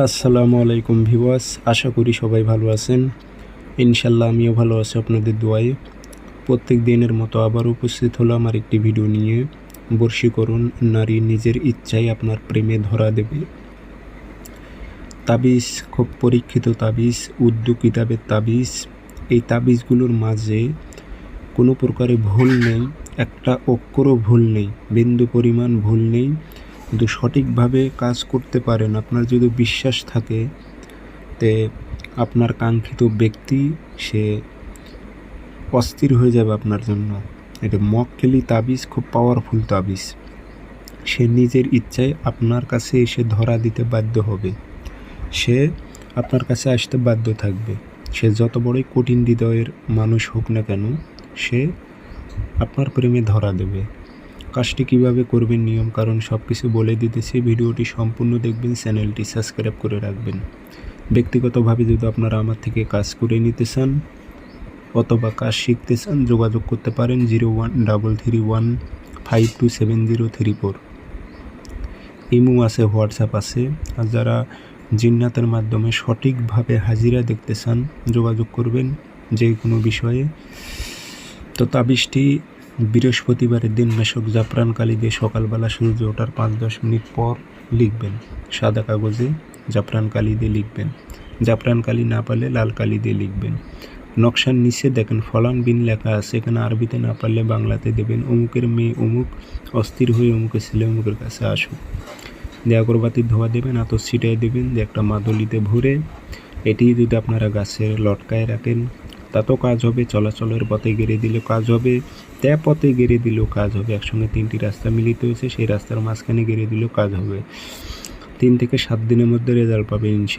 আসসালামু আলাইকুম ভিওয়াস আশা করি সবাই ভালো আছেন। ইনশাল্লাহ আমিও ভালো আছি আপনাদের দোয়ায়। প্রত্যেক দিনের মতো আবার উপস্থিত হলো আমার একটি ভিডিও নিয়ে। বর্ষীকরণ নারী নিজের ইচ্ছায় আপনার প্রেমে ধরা দেবে। তাবিজ, খুব পরীক্ষিত তাবিজ, উর্দু কিতাবের তাবিজ। এই তাবিজগুলোর মাঝে কোনো প্রকারে ভুল নেই, একটা অক্ষরও ভুল নেই, বিন্দু পরিমাণ ভুল নেই। কিন্তু সঠিকভাবে কাজ করতে পারেন। আপনার যদি বিশ্বাস থাকে তে আপনার কাঙ্ক্ষিত ব্যক্তি, সে অস্থির হয়ে যাবে আপনার জন্য। এটা মক্কেলি তাবিজ, খুব পাওয়ারফুল তাবিজ। সে নিজের ইচ্ছায় আপনার কাছে এসে ধরা দিতে বাধ্য হবে। সে আপনার কাছে আসতে বাধ্য থাকবে। সে যত বড়ই কঠিন হৃদয়ের মানুষ হোক না কেন, সে আপনার প্রেমে ধরা দেবে। কাজটি কীভাবে করবেন, নিয়ম, কারণ সব কিছু বলে দিতেছি। ভিডিওটি সম্পূর্ণ দেখবেন, চ্যানেলটি সাবস্ক্রাইব করে রাখবেন। ব্যক্তিগতভাবে যদি আপনারা আমার থেকে কাজ করে নিতে চান অথবা কাজ শিখতে চান, যোগাযোগ করতে পারেন zero one double three one five two seven zero three four. Imo আছে, হোয়াটসঅ্যাপ আছে। আর যারা জিন্নাতের মাধ্যমে সঠিকভাবে হাজিরা দেখতে চান, যোগাযোগ করবেন যে কোনো বিষয়ে। তো তাবিজটি বৃহস্পতিবারের দিন মেশক জাফরান কালি দিয়ে সকালবেলা সূর্য ওঠার পাঁচ দশ মিনিট পর লিখবেন। সাদা কাগজে জাফরান কালি দিয়ে লিখবেন। জাফরান কালি না পারলে লাল কালি দিয়ে লিখবেন। নকশার নিচে দেখেন, ফলান বিন লেখা আছে। এখানে আরবিতে না পারলে বাংলাতে দেবেন অমুকের মেয়ে অমুক অস্থির হয়ে অমুকের ছেলে অমুকের কাছে আসুক। দিয়ে আগরবাতির ধোয়া দেবেন আতর ছিটাই দেবেন যে একটা মাদলিতে ভরে এটি যদি আপনারা গাছের লটকায় রাখেন তাতেও কাজ হবে, চলাচলের পথে গেড়ে দিলে কাজ হবে ট্যাপ পথে গেড়ে দিলেও কাজ হবে। একসঙ্গে তিনটি রাস্তা মিলিত হয়েছে, সেই রাস্তার মাঝখানে গেড়ে দিলেও কাজ হবে। তিন থেকে সাত দিনের মধ্যে রেজাল্ট পাবে ইনশা